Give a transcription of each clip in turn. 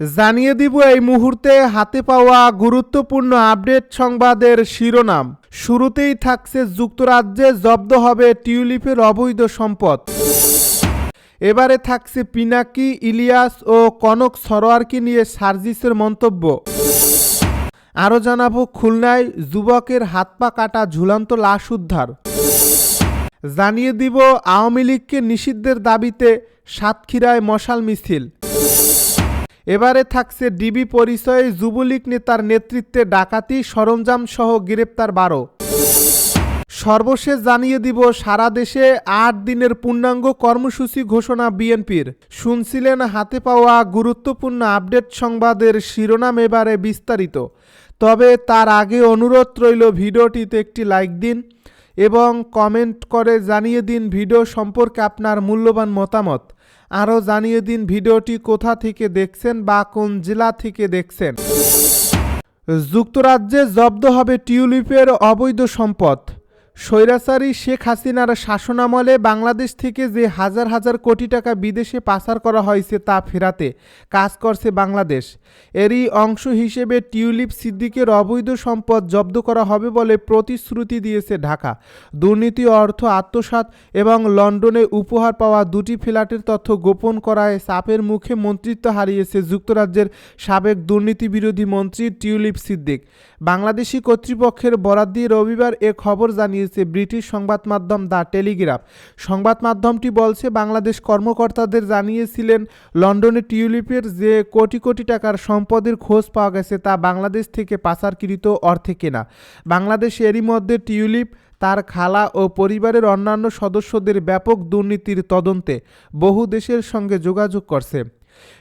জানিয়ে দিব এই মুহূর্তে হাতে পাওয়া গুরুত্বপূর্ণ আপডেট সংবাদের শিরোনাম। শুরুতেই থাকছে যুক্তরাজ্যে জব্দ হবে টিউলিপের অবৈধ সম্পদ। এবারে থাকছে পিনাকি, ইলিয়াস ও কনক সরোয়ারকে নিয়ে সার্জিসের মন্তব্য। আরও জানাব, খুলনায় যুবকের হাত পা কাটা ঝুলন্ত লাশ উদ্ধার। জানিয়ে দিব, আওয়ামী লীগকে নিষিদ্ধের দাবিতে সাতক্ষীরায় মশাল মিছিল। এবারে থাকছে ডিবি পরিচয়ে যুবলীগ নেতার নেতৃত্বে ডাকাতি সরঞ্জাম সহ গ্রেপ্তার বারো। সর্বশেষ জানিয়ে দিব, সারা দেশে আট দিনের পূর্ণাঙ্গ কর্মসূচি ঘোষণা বিএনপির। শুনছিলেন হাতে পাওয়া গুরুত্বপূর্ণ আপডেট সংবাদের শিরোনাম এবারে বিস্তারিত। তবে তার আগে অনুরোধ রইল, ভিডিওটিতে একটি লাইক দিন এবং কমেন্ট করে জানিয়ে দিন ভিডিও সম্পর্কে আপনার মূল্যবান মতামত। আরও জানিয়ে দিন ভিডিওটি কোথা থেকে দেখছেন বা কোন জেলা থেকে দেখছেন। যুক্তরাজ্যে জব্দ হবে টিউলিপের অবৈধ সম্পদ। স্বৈরাচারী শেখ হাসিনার শাসনামলে বাংলাদেশ থেকে যে হাজার হাজার কোটি টাকা বিদেশে পাচার করা হয়েছে তা ফেরাতে কাজ করছে বাংলাদেশ। এরই অংশ হিসেবে টিউলিপ সিদ্দিকের অবৈধ সম্পদ জব্দ করা হবে বলে প্রতিশ্রুতি দিয়েছে ঢাকা। দুর্নীতি, অর্থ, আত্মসাৎ এবং লন্ডনে উপহার পাওয়া দুটি ফ্ল্যাটের তথ্য গোপন করায় চাপের মুখে মন্ত্রিত্ব হারিয়েছে যুক্তরাজ্যের সাবেক দুর্নীতি বিরোধী মন্ত্রী টিউলিপ সিদ্দিক। বাংলাদেশি কর্তৃপক্ষের বরাদ দিয়ে রবিবার এ খবর জানিয়েছে ব্রিটিশ সংবাদ মাধ্যম দ্য টেলিগ্রাফ। সংবাদ মাধ্যমটি বলছে, বাংলাদেশ কর্মকর্তাদের জানিয়েছিলেন, লন্ডনে টিউলিপের যে কোটি কোটি টাকার সম্পদের খোঁজ পাওয়া গেছে, তা বাংলাদেশ থেকে পাচারকৃত অর্থে কেনা। বাংলাদেশ এরই মধ্যে টিউলিপ, তার খালা ও পরিবারের অন্যান্য সদস্যদের ব্যাপক দুর্নীতির তদন্তে বহু দেশের সঙ্গে যোগাযোগ করছে।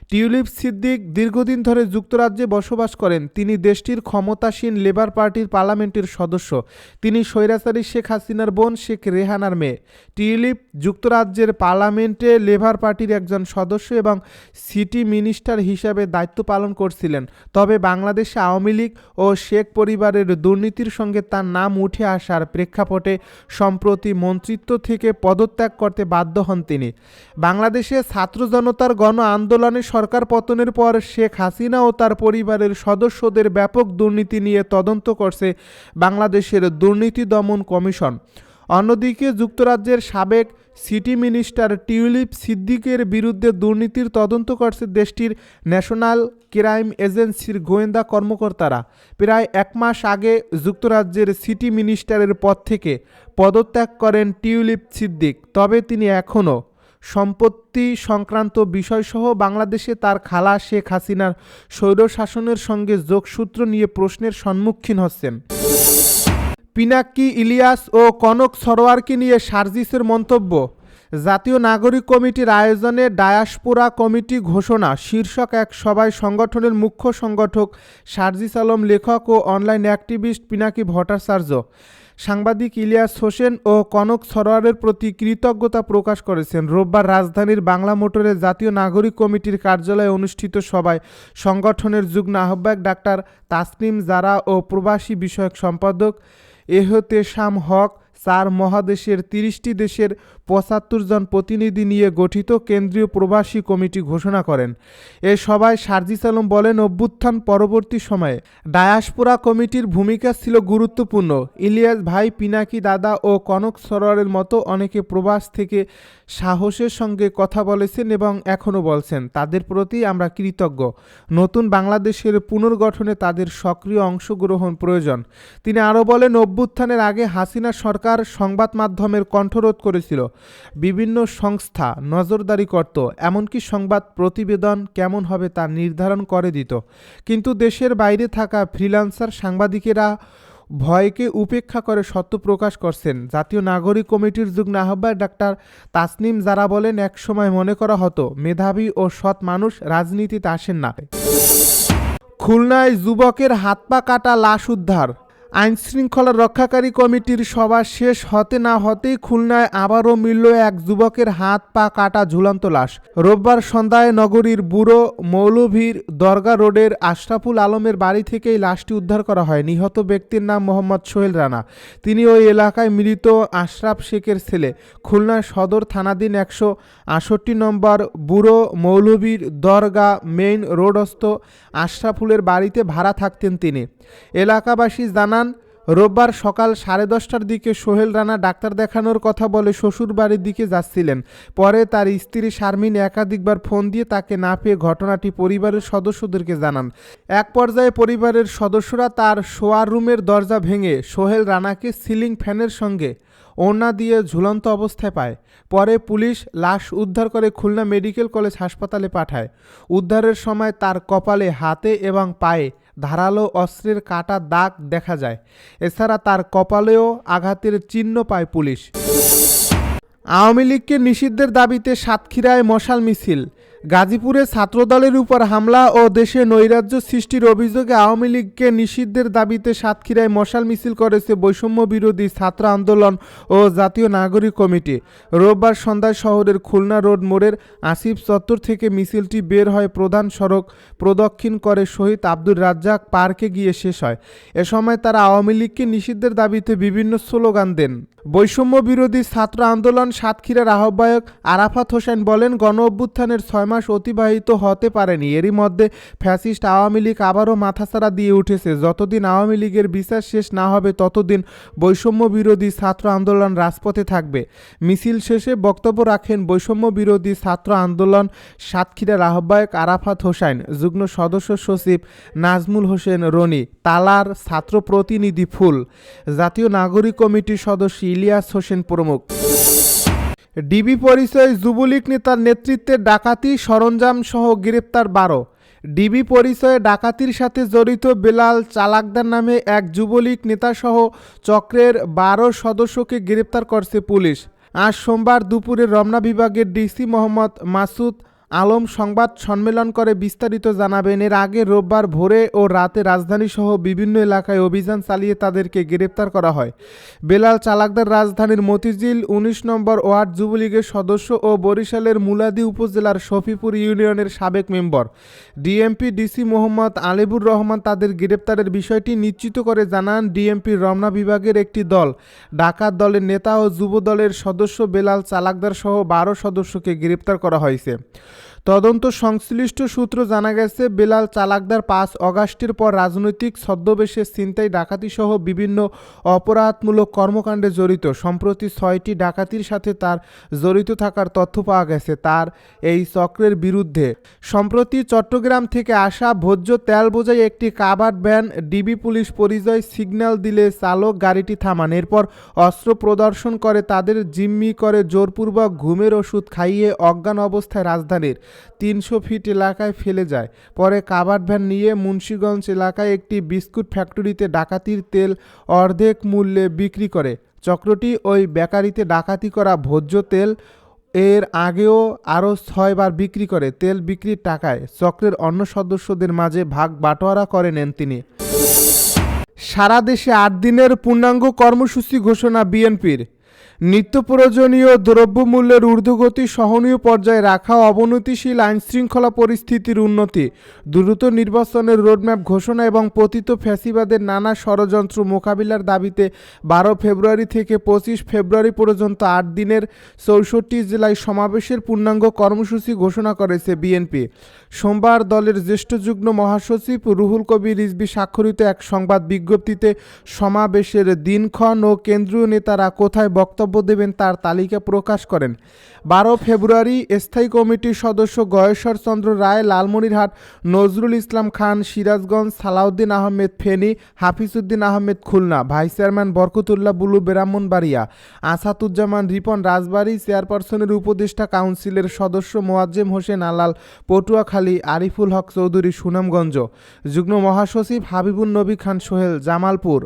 টিউলিপ সিদ্দিক দীর্ঘদিন ধরে যুক্তরাজ্যে বসবাস করেন। তিনি দেশটির ক্ষমতাসীন লেবার পার্টির পার্লামেন্টের সদস্য। তিনি স্বৈরাচারী শেখ হাসিনার বোন, শেখ রেহানার মেয়ে। টিউলিপ যুক্তরাজ্যের পার্লামেন্টে লেবার পার্টির একজন সদস্য এবং সিটি মিনিস্টার হিসাবে দায়িত্ব পালন করছিলেন। তবে বাংলাদেশে আওয়ামী লীগ ও শেখ পরিবারের দুর্নীতির সঙ্গে তার নাম উঠে আসার প্রেক্ষাপটে সম্প্রতি মন্ত্রিত্ব থেকে পদত্যাগ করতে বাধ্য হন তিনি। বাংলাদেশে ছাত্র জনতার গণ আন্দোলনে সরকার পতনের পর শেখ হাসিনা ও তার পরিবারের সদস্যদের ব্যাপক দুর্নীতি নিয়ে তদন্ত করছে বাংলাদেশের দুর্নীতি দমন কমিশন। অন্যদিকে যুক্তরাজ্যের সাবেক সিটি মিনিস্টার টিউলিপ সিদ্দিকের বিরুদ্ধে দুর্নীতির তদন্ত করছে দেশটির ন্যাশনাল ক্রাইম এজেন্সির গোয়েন্দা কর্মকর্তারা। প্রায় এক মাস আগে যুক্তরাজ্যের সিটি মিনিস্টারের পদ থেকে পদত্যাগ করেন টিউলিপ সিদ্দিক, তবে তিনি এখনও সম্পত্তি সংক্রান্ত বিষয়সহ বাংলাদেশে তার খালা শেখ হাসিনার স্বৈরশাসনের সঙ্গে যোগসূত্র নিয়ে প্রশ্নের সম্মুখীন হচ্ছেন। পিনাক্কি ইলিয়াস ও কনক সরোয়ারকে নিয়ে সার্জিসের মন্তব্য, জাতীয় নাগরিক কমিটির আয়োজনে ডায়াসপোরা কমিটি ঘোষণা, শীর্ষক এক সভায় সংগঠনের মুখ্য সংগঠক সার্জিস আলম লেখক ও অনলাইন অ্যাক্টিভিস্ট পিনাকি ভট্টাচার্য। সাংবাদিক ইলিয়াস হোসেন ও কনক সরোয়ারের প্রতি কৃতজ্ঞতা প্রকাশ করেছেন। রোববার রাজধানীর বাংলা মোটরের জাতীয় নাগরিক কমিটির কার্যালয়ে অনুষ্ঠিত সভায় সংগঠনের যুগ্ম আহ্বায়ক ডাক্তার তাসনিম জারা ও প্রবাসী বিষয়ক সম্পাদক এহতেশাম হক চার মহাদেশের তিরিশটি দেশের পঁচাত্তর জন প্রতিনিধি নিয়ে গঠিত কেন্দ্রীয় প্রবাসী কমিটি ঘোষণা করেন। এ সভায় সার্জিস আলম বলেন, অভ্যুত্থান পরবর্তী সময়ে ডায়াসপোরা কমিটির ভূমিকা ছিল গুরুত্বপূর্ণ। ইলিয়াস ভাই, পিনাকি দাদা ও কনক সরোয়ারের মতো অনেকে প্রবাস থেকে সাহসের সঙ্গে কথা বলেছেন এবং এখনও বলছেন, তাদের প্রতি আমরা কৃতজ্ঞ। নতুন বাংলাদেশের পুনর্গঠনে তাদের সক্রিয় অংশগ্রহণ প্রয়োজন। তিনি আরও বলেন, অভ্যুত্থানের আগে হাসিনা সরকার সংবাদ মাধ্যমের কণ্ঠরোধ করেছিল। বিভিন্ন সংস্থা নজরদারি করত, এমনকি সংবাদ প্রতিবেদন কেমন হবে তা নির্ধারণ করে দিত। কিন্তু দেশের বাইরে থাকা ফ্রিল্যান্সার সাংবাদিকেরা ভয়কে উপেক্ষা করে সত্য প্রকাশ করছেন। জাতীয় নাগরিক কমিটির যুগ্ম আহ্বায়ক ডাক্তার তাসনিম যারা বলেন, একসময় মনে করা হতো মেধাবী ও সৎ মানুষ রাজনীতিতে আসেন না। খুলনায় যুবকের হাত পা কাটা লাশ উদ্ধার। আইন শৃঙ্খলা রক্ষাকারী কমিটির সভা শেষ হতে না হতেই খুলনায় আবারও মিলল এক যুবকের হাত, পা কাটা ঝুলন্ত লাশ। রোববার সন্ধ্যায় নগরীর বুড়ো মৌলভীর দরগা রোডের আশরাফুল আলমের বাড়ি থেকেই লাশটি উদ্ধার করা হয়। নিহত ব্যক্তির নাম মোহাম্মদ সোহেল রানা। তিনি ওই এলাকায় মৃত আশরাফ শেখের ছেলে। খুলনা সদর থানাধীন একশো আষট্টি নম্বর বুড়ো মৌলভীর দরগা মেইন রোডস্থ আশরাফুলের বাড়িতে ভাড়া থাকতেন তিনি। এলাকাবাসী জানান রোববার সকাল সাড়ে দশটার দিকে সোহেল রানা ডাক্তার দেখানোর কথা বলে শ্বশুর বাড়ির দিকে যাচ্ছিলেন। পরে তার স্ত্রী শারমিন একাধিকবার ফোন দিয়ে তাকে না পেয়ে ঘটনাটি পরিবারের সদস্যদেরকে জানান। এক পর্যায়ে পরিবারের সদস্যরা তার শোয়ার রুমের দরজা ভেঙে সোহেল রানাকে সিলিং ফ্যানের সঙ্গে ওড়না দিয়ে ঝুলন্ত অবস্থায় পায়। পরে পুলিশ লাশ উদ্ধার করে খুলনা মেডিকেল কলেজ হাসপাতালে পাঠায়। উদ্ধারের সময় তার কপালে হাতে এবং পায়ে ধারালো অস্ত্রের কাটা দাগ দেখা যায়। এছাড়া তার কপালেও আঘাতের চিহ্ন পায় পুলিশ। আওয়ামী লীগকে নিষিদ্ধের দাবিতে সাতক্ষীরায় মশাল মিছিল। গাজীপুরে ছাত্রদলের উপর হামলা ও দেশে নৈরাজ্য সৃষ্টির অভিযোগে আওয়ামী লীগকে নিষিদ্ধের দাবিতে সাতক্ষীরায় মশাল মিছিল করেছে বৈষম্য বিরোধী ছাত্র আন্দোলন ও জাতীয় নাগরিক কমিটি। রোববার সন্ধ্যায় শহরের খুলনা রোড মোড়ের আসিফ চত্বর থেকে মিছিলটি বের হয় প্রধান সড়ক প্রদক্ষিণ করে শহীদ আব্দুর রাজ্জাক পার্কে গিয়ে শেষ হয়। এ সময় তারা আওয়ামী লীগকে নিষিদ্ধের দাবিতে বিভিন্ন স্লোগান দেন। বৈষম্য বিরোধী ছাত্র আন্দোলন সাতক্ষীরার আহ্বায়ক আরাফাত হোসেন বলেন গণ অভ্যুত্থানের ছয় মাস অতিবাহিত হতে পারেনি। এরই মধ্যে ফ্যাসিস্ট আওয়ামী লীগ আবারও মাথাছাড়া দিয়ে উঠেছে। যতদিন আওয়ামী লীগের বিচার শেষ না হবে, ততদিন বৈষম্য বিরোধী ছাত্র আন্দোলন রাজপথে থাকবে। মিছিল শেষে বক্তব্য রাখেন বৈষম্য বিরোধী ছাত্র আন্দোলন সাতক্ষীরার আহ্বায়ক আরাফাত হোসেন যুগ্ম সদস্য সচিব নাজমুল হোসেন রনি, তালার ছাত্র প্রতিনিধি ফুল, জাতীয় নাগরিক কমিটির সদস্য ইলিয়াস হোসেন প্রমুখ। ডিবি পরিচয় যুবলীগ নেতার নেতৃত্বে ডাকাতি সরঞ্জাম সহ গ্রেপ্তার বারো। ডিবি পরিচয়ে ডাকাতির সাথে জড়িত বেলাল চালাকদার নামে এক যুবলীগ নেতাসহ চক্রের বারো সদস্যকে গ্রেপ্তার করছে পুলিশ। আজ সোমবার দুপুরে রমনা বিভাগের ডিসি মোহাম্মদ মাসুদ আলম সংবাদ সম্মেলন করে বিস্তারিত জানাবেন। এর আগে রোববার ভোরে ও রাতে রাজধানীসহ বিভিন্ন এলাকায় অভিযান চালিয়ে তাদেরকে গ্রেপ্তার করা হয়। বেলাল চালাকদার রাজধানীর মতিঝিল উনিশ নম্বর ওয়ার্ড যুবলীগের সদস্য ও বরিশালের মুলাদি উপজেলার শফিপুর ইউনিয়নের সাবেক member. DMP DC Mohammad Alibur Rahman তাদের গ্রেপ্তারের বিষয়টি নিশ্চিত করে জানান ডিএমপির রমনা বিভাগের একটি দল। ডাকাত দলের নেতা ও যুব দলের সদস্য বেলাল চালাকদার সহ বারো সদস্যকে গ্রেপ্তার করা হয়েছে। তদন্ত সংশ্লিষ্ট সূত্র জানা গেছে, বেলাল চালাকদার পাঁচ অগাস্টের পর রাজনৈতিক ছদ্মবেশে ছিনতাই, ডাকাতিসহ বিভিন্ন অপরাধমূলক কর্মকাণ্ডে জড়িত। সম্প্রতি ছয়টি ডাকাতির সাথে তার জড়িত থাকার তথ্য পাওয়া গেছে তার এই চক্রের বিরুদ্ধে। সম্প্রতি চট্টগ্রাম থেকে আসা ভোজ্য তেল বোঝাই একটি কাবার ভ্যান ডিবি পুলিশ পরিচয় সিগন্যাল দিলে চালক গাড়িটি থামান। এরপর অস্ত্র প্রদর্শন করে তাদের জিম্মি করে, জোরপূর্বক ঘুমের ওষুধ খাইয়ে অজ্ঞান অবস্থায় রাজধানীর তিনশো ফিট এলাকায় ফেলে যায়। পরে কাবার ভ্যান নিয়ে মুন্সীগঞ্জ এলাকায় একটি বিস্কুট ফ্যাক্টরিতে ডাকাতির তেল অর্ধেক মূল্যে বিক্রি করে। চক্রটি ওই বেকারিতে ডাকাতি করা ভোজ্য তেল এর আগেও আরও ছয়বার বিক্রি করে। তেল বিক্রির টাকায় চক্রের অন্য সদস্যদের মাঝে ভাগ বাটোয়ারা করে নেন তিনি। সারা দেশে আট দিনের পূর্ণাঙ্গ কর্মসূচি ঘোষণা বিএনপির। নিত্য প্রয়োজনীয় দ্রব্যমূল্যের ঊর্ধ্বগতি সহনীয় পর্যায়ে রাখা অবনতিশীল আইনশৃঙ্খলা পরিস্থিতির উন্নতি, দ্রুত নির্বাচনের রোডম্যাপ ঘোষণা এবং পতিত ফ্যাসিবাদের নানা ষড়যন্ত্র মোকাবিলার দাবিতে বারো ফেব্রুয়ারি থেকে পঁচিশ ফেব্রুয়ারি পর্যন্ত আট দিনের চৌষট্টি জেলায় সমাবেশের পূর্ণাঙ্গ কর্মসূচি ঘোষণা করেছে বিএনপি। সোমবার দলের জ্যেষ্ঠ যুগ্ম মহাসচিব রুহুল কবির রিজবি স্বাক্ষরিত এক সংবাদ বিজ্ঞপ্তিতে সমাবেশের দিনক্ষণ ও কেন্দ্রীয় নেতারা কোথায় বক্তব্য দেবেন তার তালিকা প্রকাশ করেন। বারো ফেব্রুয়ারি স্থায়ী কমিটির সদস্য গয়েশ্বর চন্দ্র রায়, লালমনিরহাট নজরুল ইসলাম খান, সিরাজগঞ্জ সালাউদ্দিন আহমেদ ফেনী, হাফিজউদ্দিন আহমেদ খুলনা, ভাইস চেয়ারম্যান বরকতুল্লাহ বুলু ব্রাহ্মণবাড়িয়া, আসাদুজ্জামান রিপন রাজবাড়ী, চেয়ারপারসনের উপদেষ্টা কাউন্সিলের সদস্য মোয়াজ্জেম হোসেন আলাল, পটুয়াখালী আরিফুল হক চৌধুরী সুনামগঞ্জ, যুগ্ম মহাসচিব হাবিবুল নবী খান সোহেল, জামালপুর।